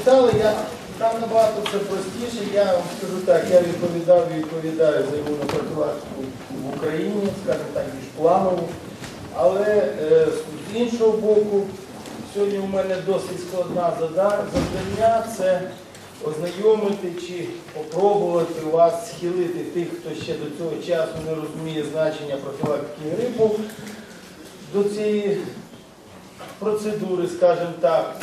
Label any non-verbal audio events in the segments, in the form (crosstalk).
читали, я, там набагато все простіше. Я вам скажу так, я відповідав і відповідаю за імунопрофілактику в Україні, скажімо так, більш планово. Але е, з іншого боку, сьогодні у мене досить складна завдання це ознайомити чи попробувати вас схилити тих, хто ще до цього часу не розуміє значення профілактики грипу до цієї процедури, скажімо так.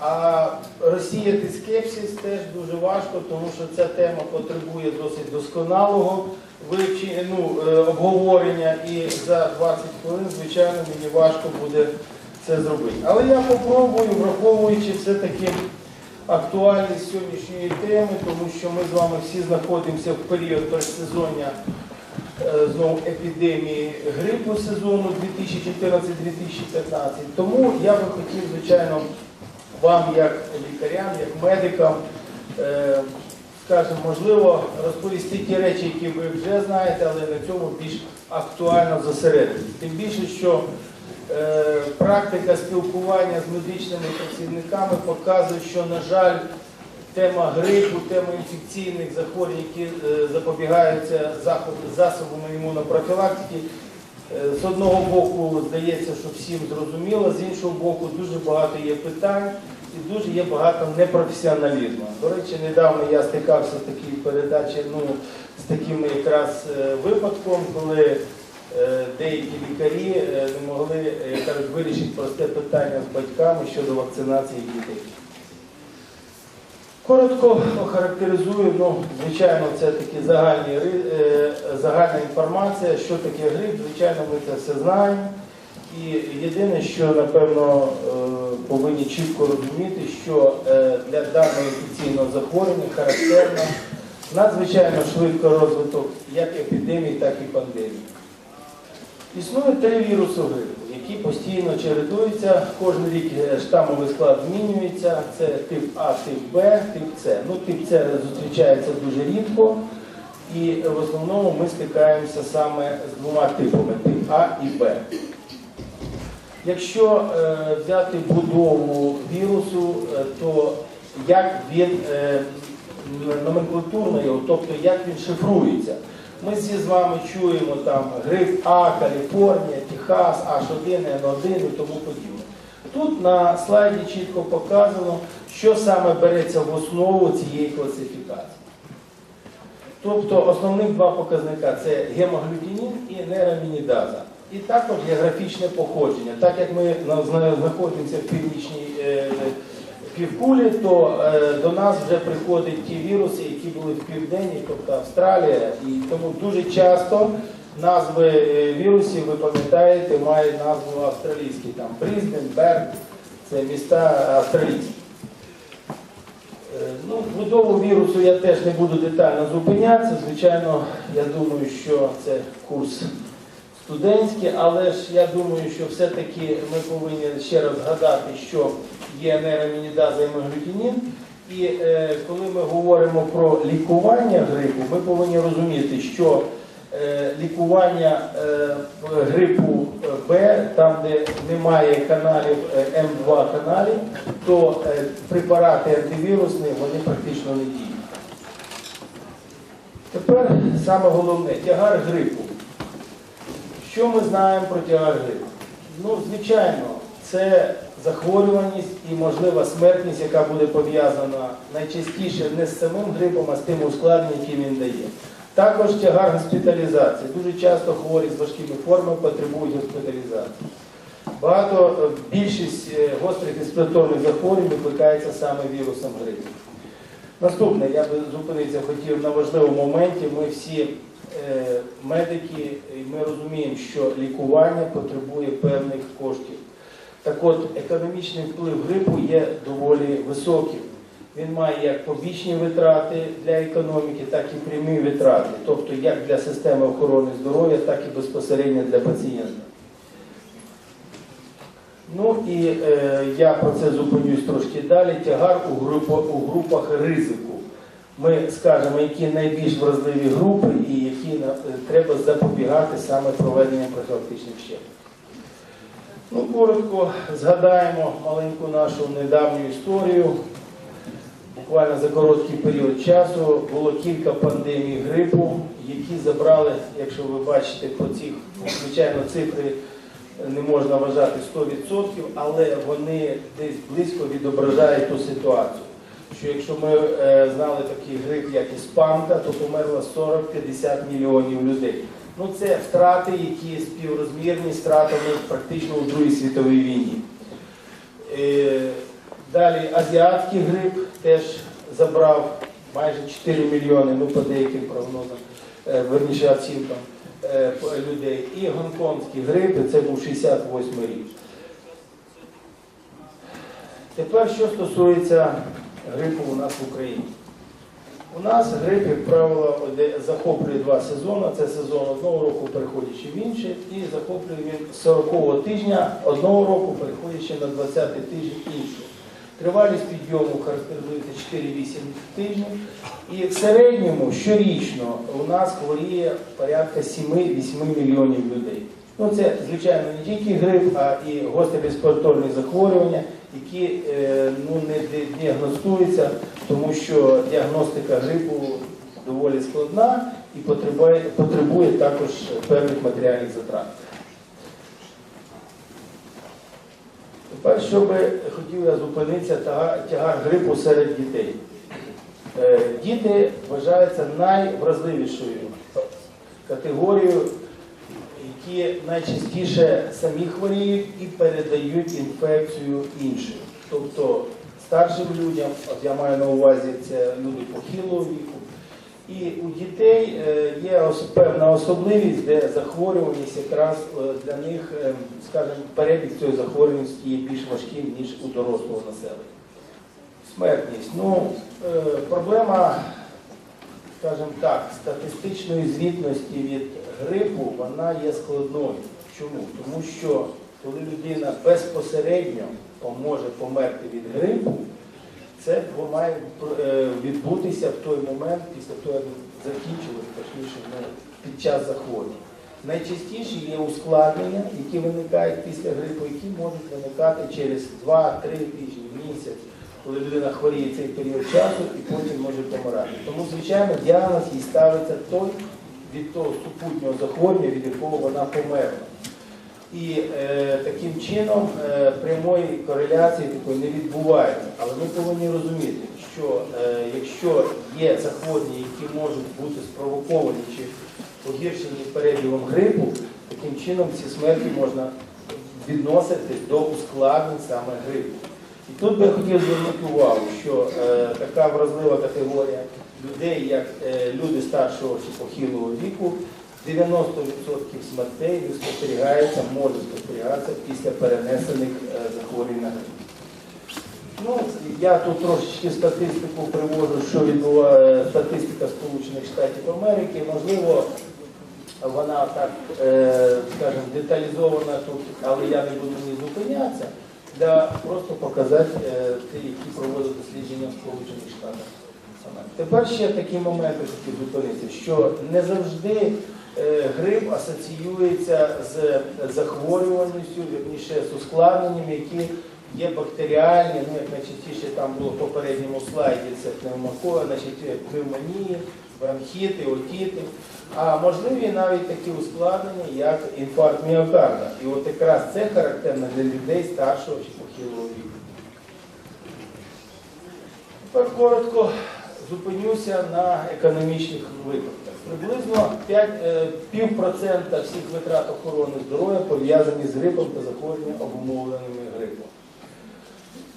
А розсіяти скепсис теж дуже важко, тому що ця тема потребує досить досконалого вивчення, ну, е, обговорення, і за 20 хвилин, звичайно, мені важко буде це зробити. Але я попробую, враховуючи все-таки актуальність сьогоднішньої теми, тому що ми з вами всі знаходимося в період передсезоння е, знову епідемії грипу сезону 2014-2015. Тому я би хотів, звичайно, вам, як лікарям, як медикам, е, скажімо, можливо, розповісти ті речі, які ви вже знаєте, але на цьому більш актуально зосередитися. Тим більше, що е, практика спілкування з медичними працівниками показує, що, на жаль, тема грипу, тема інфекційних захворювань, які е, запобігаються засобами імунопрофілактики, з одного боку здається, що всім зрозуміло, з іншого боку, дуже багато є питань і дуже є багато непрофесіоналізму. До речі, недавно я стикався з такій передачі, ну, з таким якраз е, випадком, коли е, деякі лікарі е, не могли, е, кажуть, вирішити просте питання з батьками щодо вакцинації дітей. Коротко охарактеризую, ну, звичайно, це такі загальні, е, загальна інформація, що таке грип, звичайно, ми це все знаємо. І єдине, що, напевно, е, повинні чітко розуміти, що е, для даного інфекційного захворювання характерно надзвичайно швидко розвиток як епідемії, так і пандемії. Існує три віруси грипу, які постійно чередуються. Кожен рік е, штамовий склад змінюється. Це тип А, тип Б, тип С. Ну, тип С зустрічається дуже рідко. І в основному ми стикаємося саме з двома типами тип А і Б. Якщо е, взяти будову вірусу, е, то як він е, номенклатурно тобто як він шифрується. Ми всі з вами чуємо там грип А, Каліфорнія, Техас, H1, N1 і тому подібне. Тут на слайді чітко показано, що саме береться в основу цієї класифікації. Тобто основних два показника це гемоглютинін і нейромінідаза. І також географічне походження. Так як ми знаходимося в північній е, півкулі, то е, до нас вже приходять ті віруси, які були в південній, тобто Австралія. І тому дуже часто назви е, вірусів, ви пам'ятаєте, мають назву австралійські. Там Брізден, Берн, це міста австралійські. Е, Ну, будову вірусу я теж не буду детально зупинятися. Звичайно, я думаю, що це курс студентський, але ж я думаю, що все-таки ми повинні ще раз згадати, що є нейромінідаза і меглютинін. І е, коли ми говоримо про лікування грипу, ми повинні розуміти, що е, лікування е, грипу е, Б, там де немає каналів е, М2 каналів, то е, препарати антивірусні вони практично не діють. Тепер саме головне тягар грипу. Що ми знаємо про грипу? Ну, звичайно, це захворюваність і можлива смертність, яка буде пов'язана найчастіше не з самим грипом, а з тим ускладненням, які він дає. Також тягар госпіталізації. Дуже часто хворі з важкими формами потребують госпіталізації. Багато, е, більшість е, гострих респіраторних захворювань викликається саме вірусом грипу. Наступне, я би зупинитися хотів на важливому моменті. Ми всі медики, ми розуміємо, що лікування потребує певних коштів. Так от, економічний вплив грипу є доволі високим. Він має як побічні витрати для економіки, так і прямі витрати, тобто як для системи охорони здоров'я, так і безпосередньо для пацієнта. Ну і е, я про це зупинюсь трошки далі. Тягар у, група, у групах ризику. Ми скажемо, які найбільш вразливі групи і які е, треба запобігати саме проведенням профілактичних щеплень. Ну, коротко згадаємо маленьку нашу недавню історію. буквально за короткий період часу було кілька пандемій грипу, які забрали, якщо ви бачите по цих, звичайно, цифри не можна вважати 100%, але вони десь близько відображають ту ситуацію. Що якщо ми е, знали такий грип, як іспанка, то померло 40-50 мільйонів людей. Ну це втрати, які співрозмірні з втратами практично у Другій світовій війні. Е, Далі азіатський грип теж забрав майже 4 мільйони, ну по деяким прогнозам, е, верніше оцінкам е, людей. І гонконгський грип, це був 68 рік. Тепер що стосується грипу у нас в Україні. У нас грип, як правило, захоплює два сезони. Це сезон одного року, переходячи в інший, і захоплює він з 40-го тижня одного року, переходячи на 20-й тиждень іншого. Тривалість підйому характеризується 4-8 тижнів. І в середньому щорічно у нас хворіє порядка 7-8 мільйонів людей. Ну, це, звичайно, не тільки грип, а і гострі респіраторні захворювання, які е, ну, не діагностуються, тому що діагностика грипу доволі складна і потребує, потребує також певних матеріальних затрат. Тепер, що би хотів я зупинитися, тяга- тягар грипу серед дітей. Е, Діти вважаються найвразливішою категорією, які найчастіше самі хворіють і передають інфекцію іншим. Тобто старшим людям, от я маю на увазі це люди похилого віку. І у дітей е, є певна особливість, де захворюваність якраз е, для них, е, скажімо, перебіг цієї захворюваності є більш важким, ніж у дорослого населення. Смертність. Ну, проблема, скажімо так, статистичної звітності від грипу, вона є складною. Чому? Тому що коли людина безпосередньо поможе померти від грипу, це має е, відбутися в той момент, після того, як закінчилось, точніше, ну, під час захворювання. Найчастіше є ускладнення, які виникають після грипу, які можуть виникати через 2-3 тижні, місяць, коли людина хворіє цей період часу і потім може помирати. Тому, звичайно, діагноз їй ставиться той від того супутнього захворювання, від якого вона померла. І е, таким чином е, прямої кореляції такої не відбувається. Але ми повинні розуміти, що е, якщо є захворювання, які можуть бути спровоковані чи погіршені перебігом грипу, таким чином ці смерті можна відносити до ускладнень саме грипу. Тут би хотів звернути увагу, що е, така вразлива категорія людей, як е, люди старшого чи похилого віку, 90% смертей спостерігається, може спостерігатися після перенесених е, захворювань на грип. Ну, я тут трошечки статистику привожу, що відбуває статистика Сполучених Штатів Америки. Можливо, вона так, е, скажімо, деталізована тут, але я не буду ній зупинятися, для просто показати е, ті, які проводять дослідження в Сполучених Штатах. Тепер ще такі моменти хотів зупинити, що не завжди е, грип асоціюється з захворюваністю, вірніше з ускладненнями, які є бактеріальні, ну як найчастіше там було в попередньому слайді, це пневмокоя, значить пневмонії, бронхіти, отіти. А можливі навіть такі ускладнення, як інфаркт міокарда. І от якраз це характерно для людей старшого чи похилого віку. Тепер коротко зупинюся на економічних випадках. Приблизно 5, е, півпроцента всіх витрат охорони здоров'я пов'язані з грипом та захворюванням обумовленими грипом.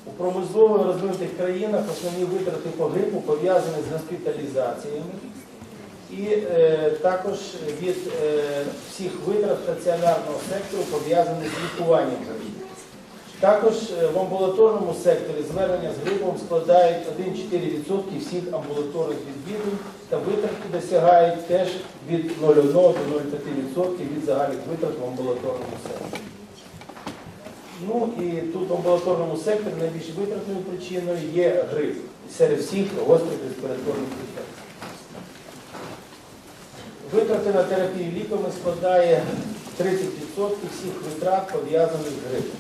У промислово розвинутих країнах основні витрати по грипу пов'язані з госпіталізаціями і е, також від е, всіх витрат стаціонарного сектору пов'язані з лікуванням грипу. Також е, в амбулаторному секторі звернення з грипом складають 1,4% всіх амбулаторних відвідувань та витрати досягають теж від 0,1 до 0,5% від загальних витрат в амбулаторному секторі. Ну і тут в амбулаторному секторі найбільш витратною причиною є грип серед всіх гострих респіраторних інфекцій. Витрати на терапію ліками складає 30% всіх витрат пов'язаних з грипом.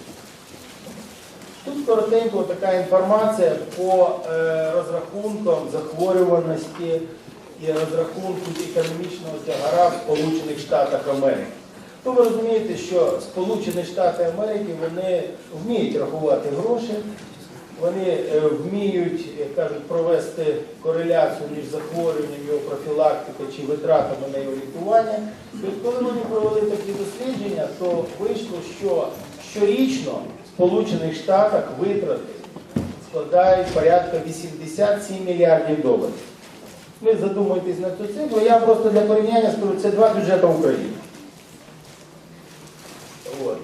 Тут коротенько така інформація по е, розрахункам захворюваності і розрахунку економічного тягара в Сполучених Штатах Америки. Ну, ви розумієте, що Сполучені Штати Америки вони вміють рахувати гроші, вони е, вміють, як кажуть, провести кореляцію між захворюванням, його профілактикою чи витратами на його лікування. І от коли вони провели такі дослідження, то вийшло, що щорічно в Сполучених Штатах витрати складають порядка 87 мільярдів доларів. Ви задумуєтесь на цю цифру, я просто для порівняння скажу, це два бюджети України.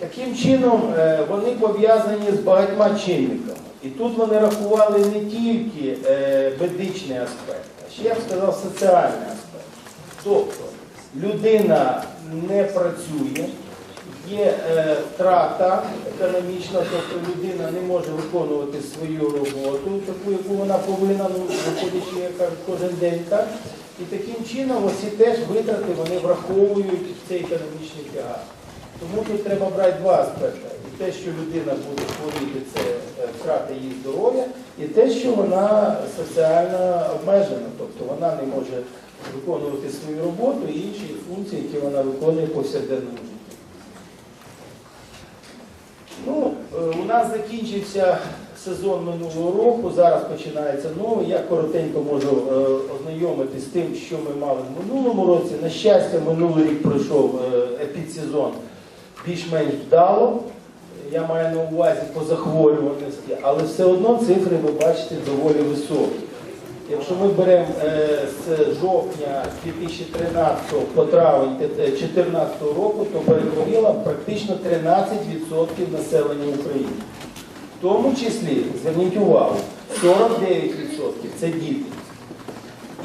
Таким чином е, вони пов'язані з багатьма чинниками. І тут вони рахували не тільки е, медичний аспект, а ще я б сказав соціальний аспект. Тобто людина не працює, є е, втрата економічна, тобто людина не може виконувати свою роботу, таку, яку вона повинна, ну, виходячи, як кажуть, кожен день. Так? І таким чином оці теж витрати вони враховують в цей економічний тягар. Тому тут треба брати два аспекти. І те, що людина буде хворіти, це е, втрата її здоров'я, і те, що вона соціально обмежена, тобто вона не може виконувати свою роботу і інші функції, які вона виконує повсякденному житті. Ну, е, у нас закінчився сезон минулого року, зараз починається новий. Я коротенько можу е, ознайомити з тим, що ми мали в минулому році. На щастя, минулий рік пройшов епідсезон більш-менш вдало. Я маю на увазі по захворюваності, але все одно цифри ви бачите доволі високі. Якщо ми беремо е, з жовтня 2013 по травень 2014 року, то перехворіло практично 13% населення України. В тому числі, зверніть увагу, 49% це діти.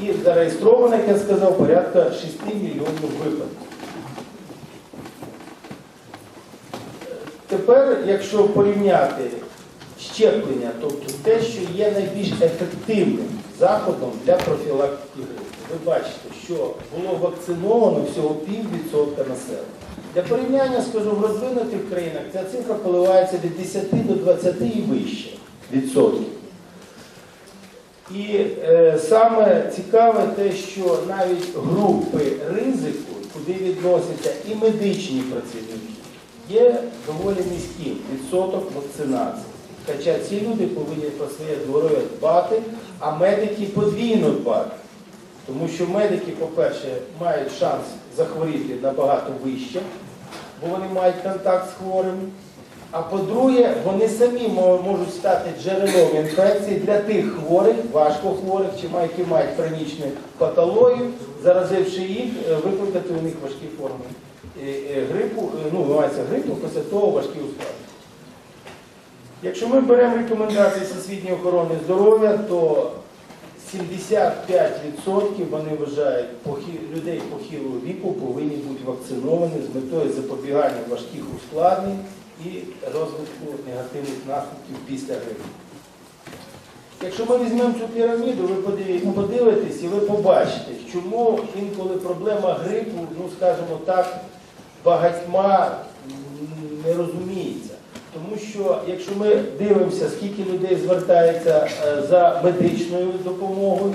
І зареєстровано, як я сказав, порядка 6 мільйонів випадків. Тепер, якщо порівняти щеплення, тобто те, що є найбільш ефективним заходом для профілактики грипу, ви бачите, що було вакциновано всього піввідсотка населення. Для порівняння, скажу, в розвинутих країнах ця цифра коливається від 10 до 20 і вище відсотків. І е, саме цікаве те, що навіть групи ризику, куди відносяться і медичні працівники, є доволі низьким відсоток вакцинації. Хоча ці люди повинні про своє здоров'я дбати, а медики подвійно дбати. Тому що медики, по-перше, мають шанс захворіти набагато вище, бо вони мають контакт з хворим. А по-друге, вони самі можуть стати джерелом інфекції для тих хворих, важкохворих, чи які мають хронічну патологію, заразивши їх, е, викликати у них важкі форми грипу, е, ну, мається грипу, після того важкі ускладнення. Якщо ми беремо рекомендації Всесвітньої охорони здоров'я, то 75% вони вважають людей похилого віку повинні бути вакциновані з метою запобігання важких ускладнень і розвитку негативних наслідків після грипу. Якщо ми візьмемо цю піраміду, ви подивитесь і ви побачите, чому інколи проблема грипу, ну скажімо так, багатьма не розуміється. Тому що якщо ми дивимося, скільки людей звертається е, за медичною допомогою,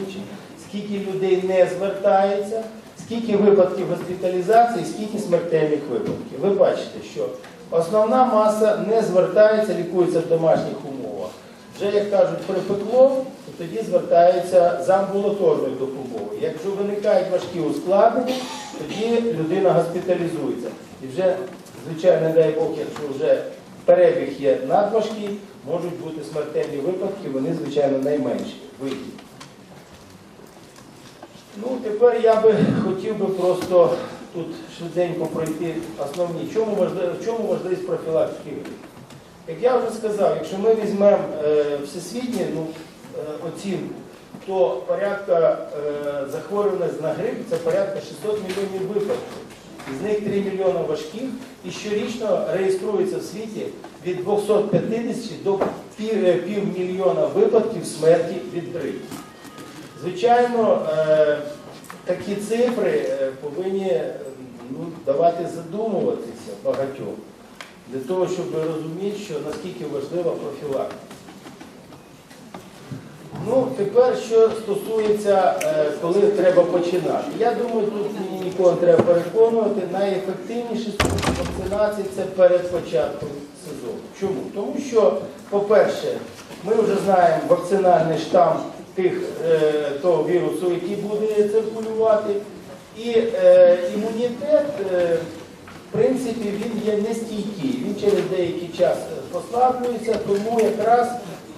скільки людей не звертається, скільки випадків госпіталізації, скільки смертельних випадків. Ви бачите, що основна маса не звертається, лікується в домашніх умовах. Вже, як кажуть, припекло, то тоді звертаються за амбулаторною допомогою. Якщо виникають важкі ускладнення, тоді людина госпіталізується. І вже, звичайно, дай Бог, якщо вже перебіг є надважкий, можуть бути смертельні випадки, вони, звичайно, найменші вигідні. Ну, тепер я би хотів би просто тут швиденько пройти основні. Чому важливо, в чому важливість профілактики грипу? Як я вже сказав, якщо ми візьмемо е, всесвітні ну, е, оцінку, то порядка е, захворюваності на грип це порядка 600 мільйонів випадків. Із них 3 мільйони важких і щорічно реєструється в світі від 250 до е, півмільйона випадків смерті від грипу. Звичайно, е, такі цифри е, повинні е, ну, давати задумуватися багатьом. для того, щоб розуміти, що наскільки важлива профілактика. Ну, тепер, що стосується, е, коли треба починати. Я думаю, тут нікого треба переконувати, найефективніший спосіб вакцинації це перед початком сезону. Чому? Тому що, по-перше, ми вже знаємо вакцинальний штам тих, е, того вірусу, який буде циркулювати, і е, імунітет, е, в принципі, він є нестійкий, він через деякий час е, послаблюється, тому якраз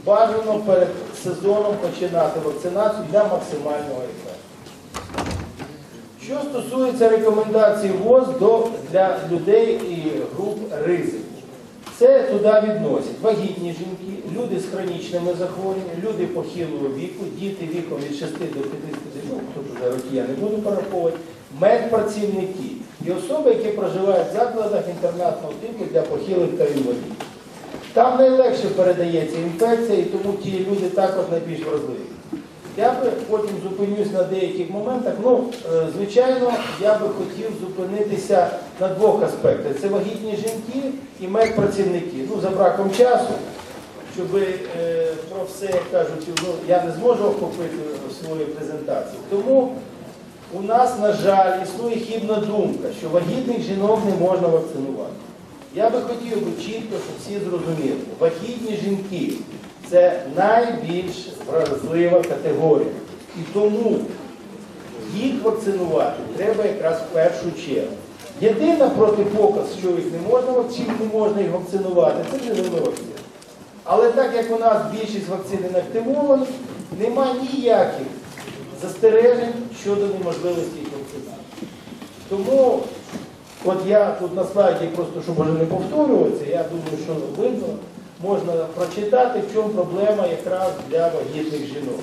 бажано перед сезоном починати вакцинацію для максимального ефекту. Що стосується рекомендацій ВОЗ до, для людей і груп ризику, це туди відносять вагітні жінки, люди з хронічними захворюваннями, люди похилого віку, діти віком від 6 до 50, ну тут вже роки я не буду пораховувати, медпрацівники і особи, які проживають в закладах інтернатного типу для похилих та інвалідів. Там найлегше передається інфекція, і тому ті люди також найбільш вразливі. Я би потім зупинюсь на деяких моментах. Ну, е, звичайно, я би хотів зупинитися на двох аспектах: це вагітні жінки і медпрацівники. Ну, за браком часу, щоб е, про все, як кажуть, ну, я не зможу охопити в своїй презентації. Тому у нас, на жаль, існує хібна думка, що вагітних жінок не можна вакцинувати. Я би хотів би чітко, щоб всі зрозуміли, вагітні жінки це найбільш вразлива категорія. І тому їх вакцинувати треба якраз в першу чергу. Єдина протипоказ, що їх не можна, чим не можна їх вакцинувати, це вакцини. Але так як у нас більшість вакцин інактивовані, нема ніяких застережень щодо неможливості їх вакцинації. Тому От я тут на слайді, просто щоб вже не повторюватися, я думаю, що видно, можна прочитати, в чому проблема якраз для вагітних жінок.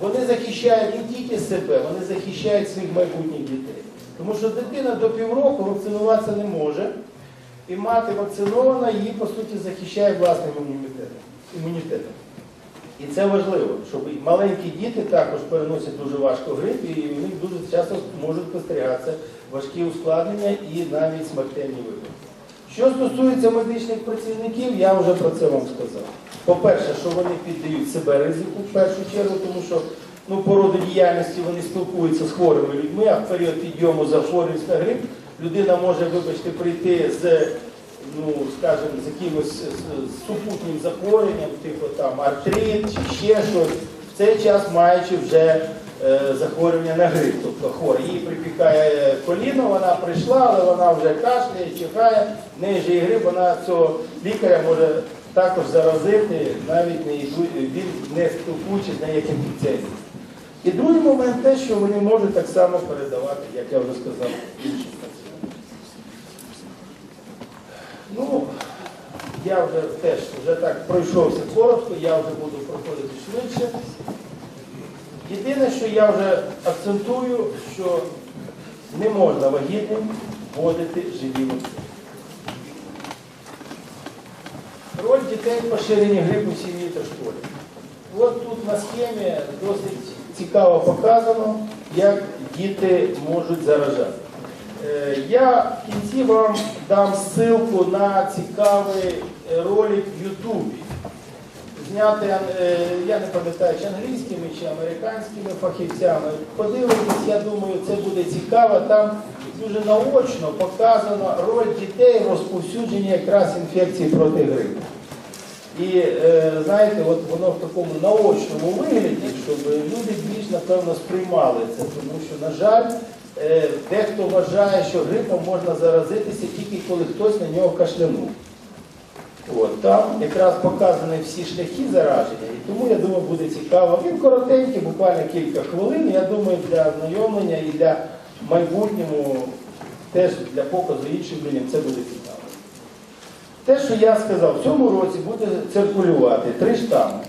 Вони захищають не тільки себе, вони захищають своїх майбутніх дітей. Тому що дитина до півроку вакцинуватися не може, і мати вакцинована її, по суті, захищає власним імунітетом. імунітетом. І це важливо, щоб маленькі діти також переносять дуже важко грип, і у них дуже часто можуть спостерігатися важкі ускладнення і навіть смертельні випадки. Що стосується медичних працівників, я вже про це вам сказав. По-перше, що вони піддають себе ризику в першу чергу, тому що ну, по роду діяльності вони спілкуються з хворими людьми, а в період підйому захворюваність на грип людина може, вибачте, прийти з ну, скажімо, з якимось з- супутнім захворюванням, типу там артрит чи ще щось, в цей час маючи вже захворювання на грип, тобто хворий. Їй припікає коліно, вона прийшла, але вона вже кашляє, чихає, в неї же і грип, вона цього лікаря може також заразити, навіть не він не спілкуючись на яким інфекціям. І другий момент те, що вони можуть так само передавати, як я вже сказав, іншим пацієнтам. Ну, я вже теж вже так пройшовся коротко, я вже буду проходити швидше. Єдине, що я вже акцентую, що не можна вагітним вводити живі вакцини. Роль дітей в поширенні грипу сім'ї та школі. От тут на схемі досить цікаво показано, як діти можуть заражати. Е, Я в кінці вам дам ссылку на цікавий ролик в Ютубі. Знятий, е, я не пам'ятаю, чи англійськими, чи американськими фахівцями. Подивитесь, я думаю, це буде цікаво. Там дуже наочно показано роль дітей в розповсюдженні якраз інфекції проти грипу. І е, знаєте, от воно в такому наочному вигляді, щоб люди більш напевно сприймали це, тому що, на жаль, е, дехто вважає, що грипом можна заразитися тільки коли хтось на нього кашлянув. От, там якраз показані всі шляхи зараження, і тому я думаю, буде цікаво. Він коротенький, буквально кілька хвилин. Я думаю, для ознайомлення і для майбутнього, теж для показу іншим людям це буде цікаво. Те, що я сказав, в цьому році буде циркулювати три штами.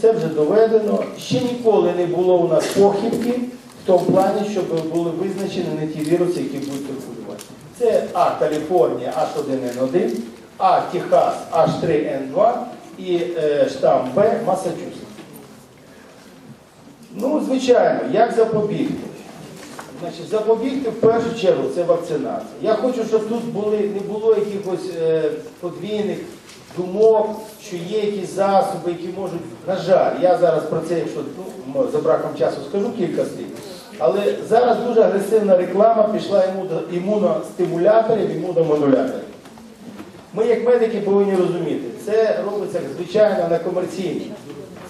Це вже доведено. Ще ніколи не було у нас похибки в тому плані, щоб були визначені не ті віруси, які будуть циркулювати. Це А Каліфорнія H1N1, А Техас H3N2 і е, штам Б Масачусетс. Ну, звичайно, як запобігти? Значить, запобігти в першу чергу це вакцинація. Я хочу, щоб тут були, не було якихось е, подвійних думок, що є якісь засоби, які можуть. На жаль, я зараз про це, якщо ну, за браком часу скажу кілька слів. Але зараз дуже агресивна реклама пішла імуно- імуностимуляторів, імуномодуляторів. Ми, як медики, повинні розуміти, це робиться звичайно не комерційно.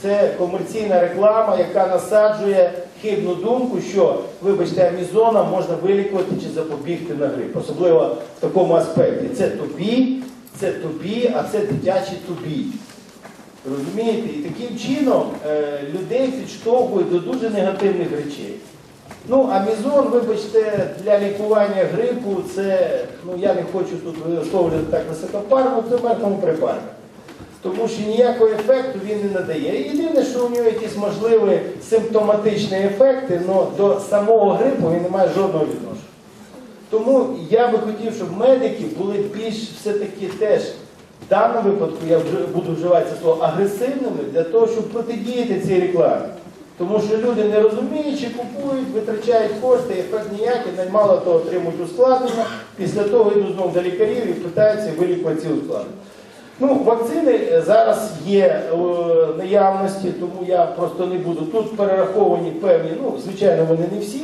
Це комерційна реклама, яка насаджує хибну думку, що, вибачте, амізоном можна вилікувати чи запобігти на грип. Особливо в такому аспекті. Це тобі, це тобі, а це дитячі тобі. Розумієте? І таким чином е, людей підштовхують до дуже негативних речей. Ну, амізон, вибачте, для лікування грипу це, ну я не хочу тут висловлювати так високопарно, це мертвому припарку. Тому що ніякого ефекту він не надає. Єдине, що у нього якісь можливі симптоматичні ефекти, але до самого грипу він не має жодного відношення. Тому я би хотів, щоб медики були більш все-таки теж в даному випадку, я буду вживати це слово, агресивними для того, щоб протидіяти цій рекламі. Тому що люди не розуміючи, купують, витрачають кошти, ефект ніякий, навіть мало того отримують ускладнення, після того йдуть знову до лікарів і питаються вилікувати ці ускладнення. Ну, вакцини е, зараз є е, в наявності, тому я просто не буду. Тут перераховані певні, ну, звичайно, вони не всі.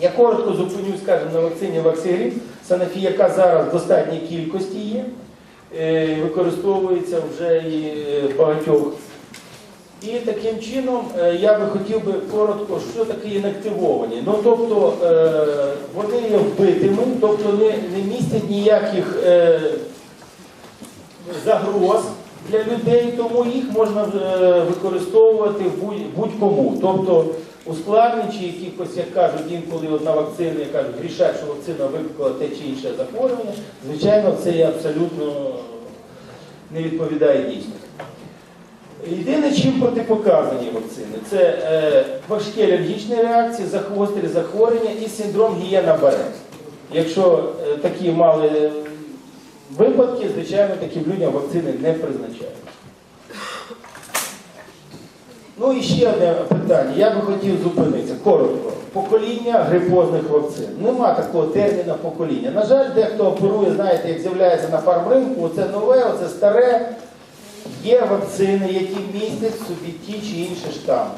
Я коротко зупинюсь, скажімо, на вакцині Ваксигріп, Санофі, яка зараз в достатній кількості є, е, використовується вже і е, багатьох. І таким чином е, я би хотів би коротко, що таке інактивовані. Ну, тобто е, вони є вбитими, тобто не, не містять ніяких е, загроз для людей, тому їх можна використовувати будь- будь-кому. Тобто ускладнюючи якихось, як кажуть, інколи одна вакцина, як кажуть, рішать, що вакцина викликала те чи інше захворювання, звичайно, це абсолютно не відповідає дійсності. Єдине, чим протипоказані вакцини, це е, важкі алергічні реакції, загострі захворювання і синдром гієна баре. Якщо е, такі мали випадки, звичайно, таким людям вакцини не призначають. Ну і ще одне питання. Я би хотів зупинитися коротко. Покоління грипозних вакцин. Нема такого терміна покоління. На жаль, дехто оперує, знаєте, як з'являється на фармринку, оце нове, оце старе. Є вакцини, які містять в собі ті чи інші штами.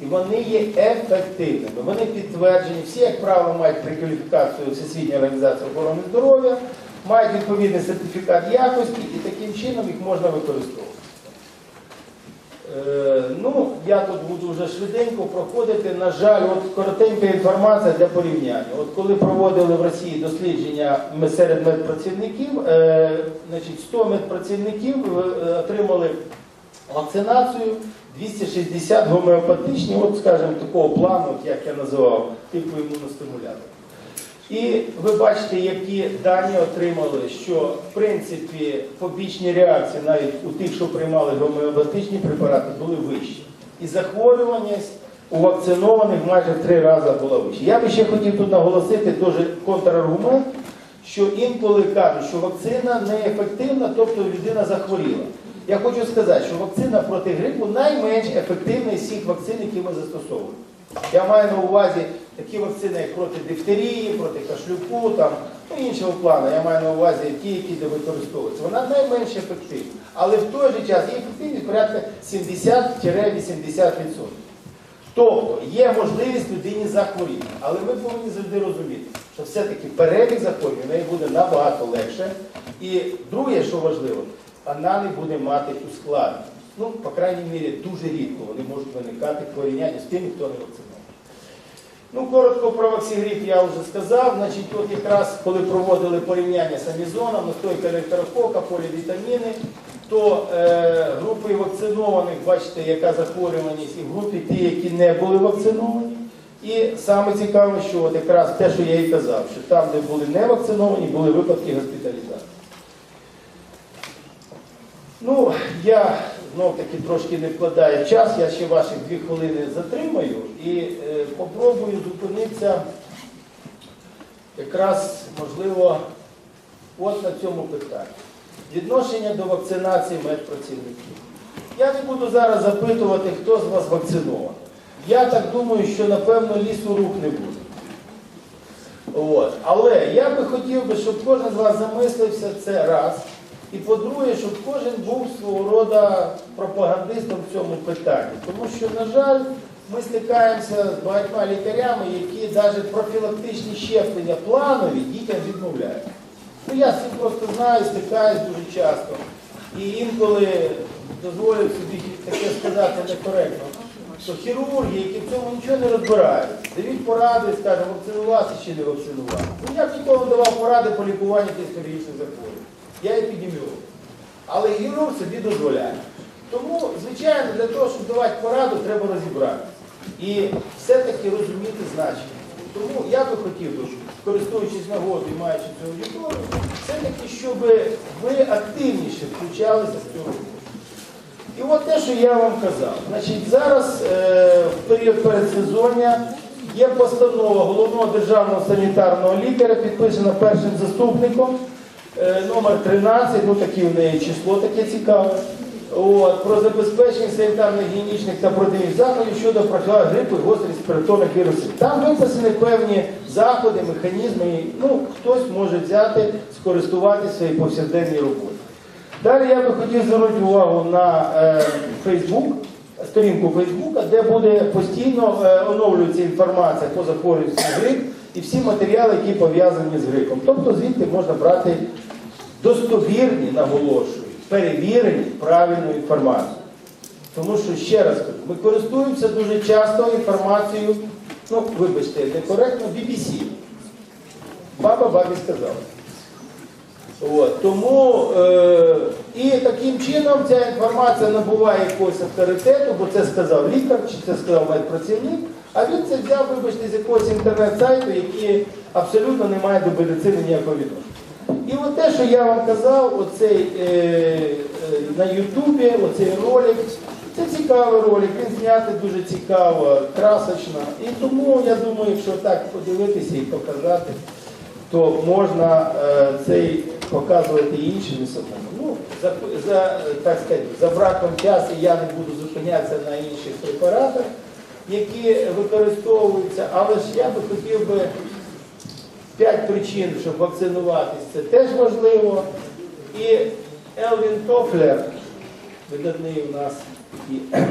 І вони є ефективними. Вони підтверджені, всі, як правило, мають прикваліфікацію Всесвітньої організації охорони здоров'я, мають відповідний сертифікат якості і таким чином їх можна використовувати. Е, ну, я тут буду вже швиденько проходити. На жаль, от коротенька інформація для порівняння. От коли проводили в Росії дослідження серед медпрацівників, е, значить 100 медпрацівників е, отримали вакцинацію, 260 гомеопатичні, от, скажімо, такого плану, як я називав, типу імуностимулятор. І ви бачите, які дані отримали, що в принципі побічні реакції навіть у тих, що приймали гомеопатичні препарати, були вищі. І захворюваність у вакцинованих майже в три рази була вища. Я би ще хотів тут наголосити дуже контраргумент, що інколи кажуть, що вакцина неефективна, тобто людина захворіла. Я хочу сказати, що вакцина проти грипу найменш ефективна із всіх вакцин, які ми застосовуємо. Я маю на увазі такі вакцини, як проти дифтерії, проти кашлюку, там, ну, іншого плану. Я маю на увазі ті, які де використовуються. Вона найменш ефективна. Але в той же час є ефективність порядка 70-80%. Тобто є можливість людині захворіти. Але ми повинні завжди розуміти, що все-таки перебіг захворювання в неї буде набагато легше. І друге, що важливо, вона не буде мати ускладнень. Ну, по крайній мірі, дуже рідко вони можуть виникати в з тими, хто не вакцинований. Ну, коротко про ваксігріп я вже сказав. Значить, от якраз коли проводили порівняння з амізоном, настойка електрофока, полівітаміни, то е, групи вакцинованих, бачите, яка захворюваність, і в групі ті, які не були вакциновані. І саме цікаве, що от якраз те, що я і казав, що там, де були не вакциновані, були випадки госпіталізації. Ну, я знов таки трошки не вкладаю час, я ще ваші дві хвилини затримаю і е, попробую зупинитися якраз, можливо, от на цьому питанні. Відношення до вакцинації медпрацівників. Я не буду зараз запитувати, хто з вас вакцинований. Я так думаю, що напевно лісу рук не буде. От. Але я би хотів би, щоб кожен з вас замислився це раз. І по-друге, щоб кожен був свого роду пропагандистом в цьому питанні. Тому що, на жаль, ми стикаємося з багатьма лікарями, які навіть профілактичні щеплення планові дітям відмовляють. Ну, я цим просто знаю, стикаюсь дуже часто. І інколи дозволю собі таке сказати некоректно, що хірурги, які в цьому нічого не розбирають, дають поради, скажуть, вакцинуватися чи не вакцинувати. Ну, я б ніколи давав поради по лікуванню кістковічних захворювань. Я епідеміолог. Але хірург собі дозволяє. Тому, звичайно, для того, щоб давати пораду, треба розібратися. І все-таки розуміти значення. Тому я би хотів, користуючись нагодою маючи цю аудиторію, все-таки, щоб ви активніше включалися в цю роботу. І от те, що я вам казав. Значить, зараз е, в період передсезоння є постанова головного державного санітарного лікаря, підписана першим заступником, номер 13, ну таке в неї число таке цікаве. От, про забезпечення санітарних гігієнічних та противних заходів щодо профілактики грипу і гострих респіраторних вірусів. Там виписані певні заходи, механізми, ну, хтось може взяти, скористуватися своїй повсякденній роботі. Далі я би хотів звернути увагу на е, Facebook, сторінку Фейсбука, де буде постійно е, оновлюватися інформація по захворюванню грип і всі матеріали, які пов'язані з грипом. Тобто звідти можна брати достовірні, наголошую, перевірені правильну інформацію. Тому що, ще раз кажу, ми користуємося дуже часто інформацією, ну, вибачте, некоректно, BBC. Баба бабі сказала. От, тому е, і таким чином ця інформація набуває якогось авторитету, бо це сказав лікар, чи це сказав медпрацівник, а він це взяв, вибачте, з якогось інтернет-сайту, який абсолютно не має до медицини ніякого відношення. І от те, що я вам казав, оцей е, е, на Ютубі, оцей ролик, це цікавий ролик, він знятий дуже цікаво, красочно. І тому я думаю, якщо так подивитися і показати то можна е, цей показувати і іншим самому. Ну, за, за, е, так сказати, за браком часу я не буду зупинятися на інших препаратах, які використовуються, але ж я би хотів би п'ять причин, щоб вакцинуватись, це теж важливо. І Елвін Тофлер, видатний у нас такий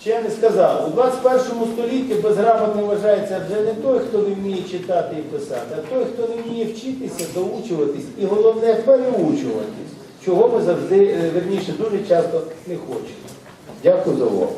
Вчений (clears throat) сказав, у 21 столітті безграмотним вважається вже не той, хто не вміє читати і писати, а той, хто не вміє вчитися, доучуватись і головне переучуватись, чого ми завжди, е, верніше, дуже часто не хочемо. Дякую за увагу.